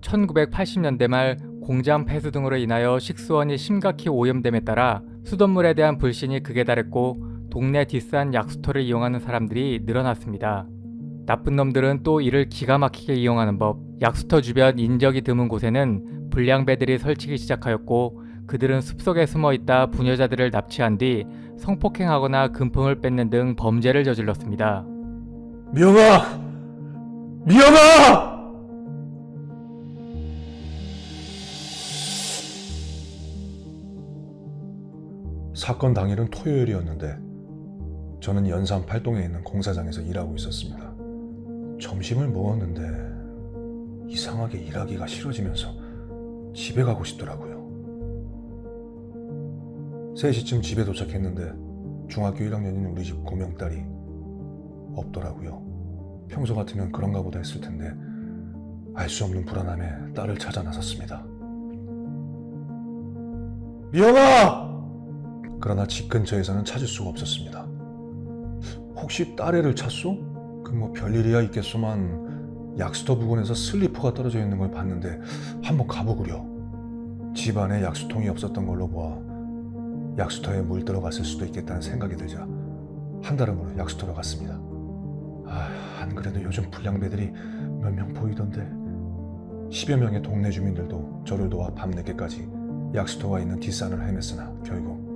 1980년대 말 공장 폐수 등으로 인하여 식수원이 심각히 오염됨에 따라 수돗물에 대한 불신이 극에 달했고 동네 디스한 약수터를 이용하는 사람들이 늘어났습니다. 나쁜 놈들은 또 이를 기가 막히게 이용하는 법. 약수터 주변 인적이 드문 곳에는 불량배들이 설치기 시작하였고 그들은 숲속에 숨어 있다 부녀자들을 납치한 뒤 성폭행하거나 금품을 뺏는 등 범죄를 저질렀습니다. 미영아! 미영아! 사건 당일은 토요일이었는데 저는 연산 팔동에 있는 공사장에서 일하고 있었습니다. 점심을 먹었는데 이상하게 일하기가 싫어지면서 집에 가고 싶더라고요. 3시쯤 집에 도착했는데 중학교 1학년인 우리 집 고명딸이 없더라고요. 평소 같으면 그런가 보다 했을 텐데 알 수 없는 불안함에 딸을 찾아 나섰습니다. 미영아! 그러나 집 근처에서는 찾을 수가 없었습니다. 혹시 딸애를 찾소? 그 뭐 별일이야 있겠소만 약수터 부근에서 슬리퍼가 떨어져 있는 걸 봤는데 한번 가보구려. 집 안에 약수통이 없었던 걸로 보아 약수터에 물 들어갔을 수도 있겠다는 생각이 들자 한달음으로 약수터로 갔습니다. 아, 안 그래도 요즘 불량배들이 몇 명 보이던데 10여 명의 동네 주민들도 저를 도와 밤늦게까지 약수터가 있는 뒷산을 헤맸으나 결국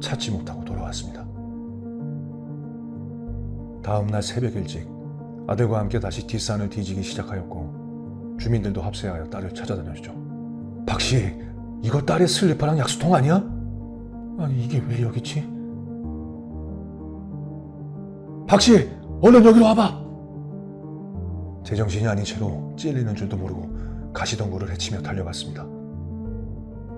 찾지 못하고 돌아왔습니다. 다음 날 새벽 일찍 아들과 함께 다시 뒷산을 뒤지기 시작하였고 주민들도 합세하여 딸을 찾아다녔죠. 박씨, 이거 딸의 슬리퍼랑 약수통 아니야? 아니 이게 왜 여기 있지? 박씨, 얼른 여기로 와봐. 제정신이 아닌 채로 찔리는 줄도 모르고 가시덤불을 헤치며 달려갔습니다.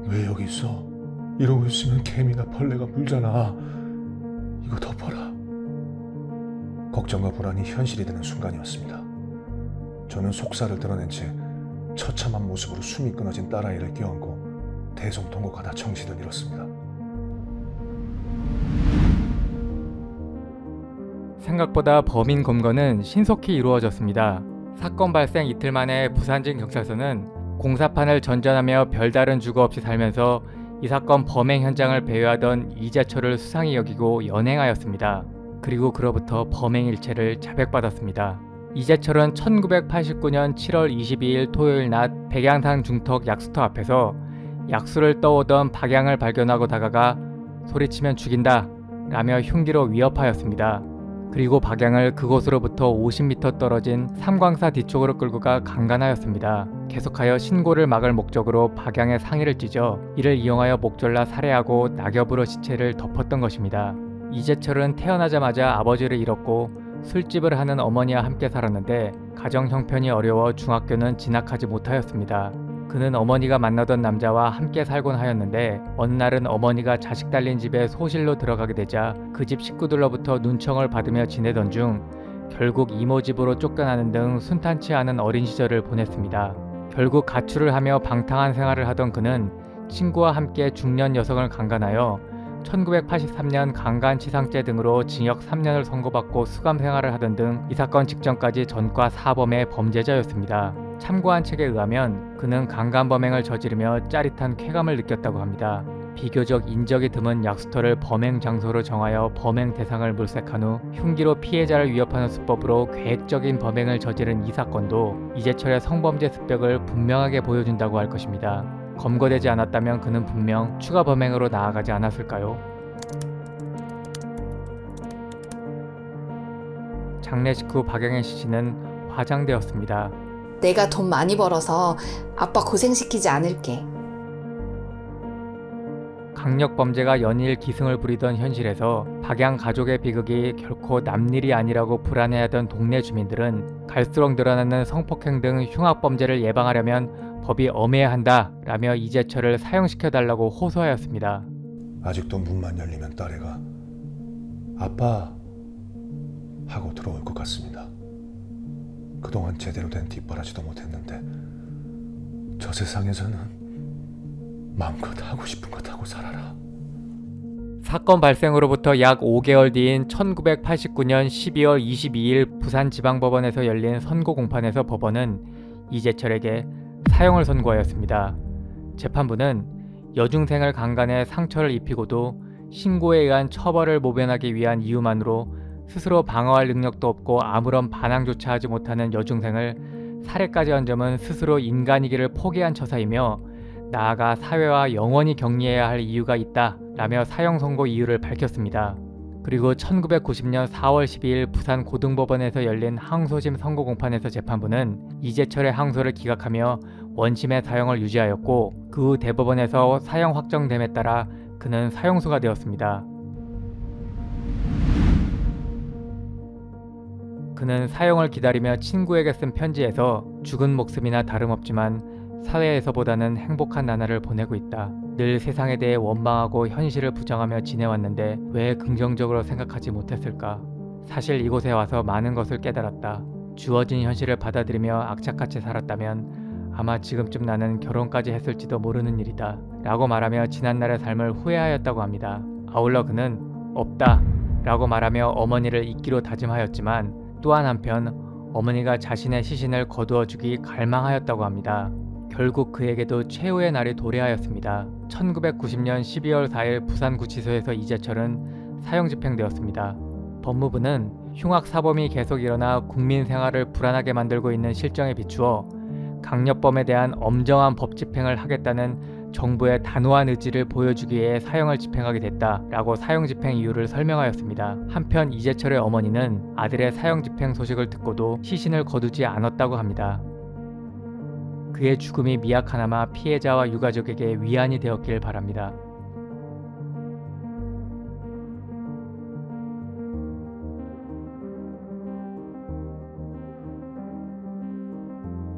왜 여기 있어? 이러고 있으면 개미나 벌레가 물잖아. 이거 덮어라. 걱정과 불안이 현실이 되는 순간이었습니다. 저는 속살을 드러낸 채 처참한 모습으로 숨이 끊어진 딸아이를 껴안고 대성통곡하다 정신을 잃었습니다. 생각보다 범인 검거는 신속히 이루어졌습니다. 사건 발생 이틀 만에 부산진 경찰서는 공사판을 전전하며 별다른 주거 없이 살면서 이 사건 범행 현장을 배회하던 이재철을 수상히 여기고 연행하였습니다. 그리고 그로부터 범행 일체를 자백받았습니다. 이재철은 1989년 7월 22일 토요일 낮 백양산 중턱 약수터 앞에서 약수를 떠오던 박양을 발견하고 다가가 소리치면 죽인다 라며 흉기로 위협하였습니다. 그리고 박양을 그곳으로부터 50m 떨어진 삼광사 뒤쪽으로 끌고 가 강간하였습니다. 계속하여 신고를 막을 목적으로 박양의 상의를 찢어 이를 이용하여 목졸라 살해하고 낙엽으로 시체를 덮었던 것입니다. 이재철은 태어나자마자 아버지를 잃었고 술집을 하는 어머니와 함께 살았는데 가정 형편이 어려워 중학교는 진학하지 못하였습니다. 그는 어머니가 만나던 남자와 함께 살곤 하였는데 어느 날은 어머니가 자식 달린 집에 소실로 들어가게 되자 그 집 식구들로부터 눈청을 받으며 지내던 중 결국 이모 집으로 쫓겨나는 등 순탄치 않은 어린 시절을 보냈습니다. 결국 가출을 하며 방탕한 생활을 하던 그는 친구와 함께 중년 여성을 강간하여 1983년 강간치상죄 등으로 징역 3년을 선고받고 수감 생활을 하던 등 이 사건 직전까지 전과 사범의 범죄자였습니다. 참고한 책에 의하면 그는 강간 범행을 저지르며 짜릿한 쾌감을 느꼈다고 합니다. 비교적 인적이 드문 약수터를 범행 장소로 정하여 범행 대상을 물색한 후 흉기로 피해자를 위협하는 수법으로 계획적인 범행을 저지른 이 사건도 이재철의 성범죄 습벽을 분명하게 보여준다고 할 것입니다. 검거되지 않았다면 그는 분명 추가 범행으로 나아가지 않았을까요? 장례식 후 박영현 씨는 화장되었습니다. 내가 돈 많이 벌어서 아빠 고생시키지 않을게. 강력 범죄가 연일 기승을 부리던 현실에서 박양 가족의 비극이 결코 남일이 아니라고 불안해하던 동네 주민들은 갈수록 늘어나는 성폭행 등 흉악 범죄를 예방하려면 법이 엄해야 한다라며 이재철을 사형시켜 달라고 호소하였습니다. 아직도 문만 열리면 딸애가 아빠 하고 들어올 것 같습니다. 그동안 제대로 된 뒷바라지도 못했는데 저 세상에서는 마음껏 하고 싶은 것 하고 살아라. 사건 발생으로부터 약 5개월 뒤인 1989년 12월 22일 부산지방법원에서 열린 선고 공판에서 법원은 이재철에게 사형을 선고하였습니다. 재판부는 여중생을 강간해 상처를 입히고도 신고에 의한 처벌을 모면하기 위한 이유만으로 스스로 방어할 능력도 없고 아무런 반항조차 하지 못하는 여중생을 살해까지 한 점은 스스로 인간이기를 포기한 처사이며 나아가 사회와 영원히 격리해야 할 이유가 있다 라며 사형 선고 이유를 밝혔습니다. 그리고 1990년 4월 12일 부산 고등법원에서 열린 항소심 선고 공판에서 재판부는 이재철의 항소를 기각하며 원심의 사형을 유지하였고 그 후 대법원에서 사형 확정됨에 따라 그는 사형수가 되었습니다. 그는 사형을 기다리며 친구에게 쓴 편지에서 죽은 목숨이나 다름없지만 사회에서보다는 행복한 나날을 보내고 있다. 늘 세상에 대해 원망하고 현실을 부정하며 지내왔는데 왜 긍정적으로 생각하지 못했을까? 사실 이곳에 와서 많은 것을 깨달았다. 주어진 현실을 받아들이며 악착같이 살았다면 아마 지금쯤 나는 결혼까지 했을지도 모르는 일이다. 라고 말하며 지난날의 삶을 후회하였다고 합니다. 아울러 그는 없다. 라고 말하며 어머니를 잊기로 다짐하였지만 또한 한편 어머니가 자신의 시신을 거두어 주기 갈망하였다고 합니다. 결국 그에게도 최후의 날이 도래하였습니다. 1990년 12월 4일 부산구치소에서 이재철은 사형 집행되었습니다. 법무부는 흉악 사범이 계속 일어나 국민 생활을 불안하게 만들고 있는 실정에 비추어 강력범에 대한 엄정한 법 집행을 하겠다는 정부의 단호한 의지를 보여주기 위해 사형을 집행하게 됐다라고 사형 집행 이유를 설명하였습니다. 한편 이재철의 어머니는 아들의 사형 집행 소식을 듣고도 시신을 거두지 않았다고 합니다. 그의 죽음이 미약하나마 피해자와 유가족에게 위안이 되었길 바랍니다.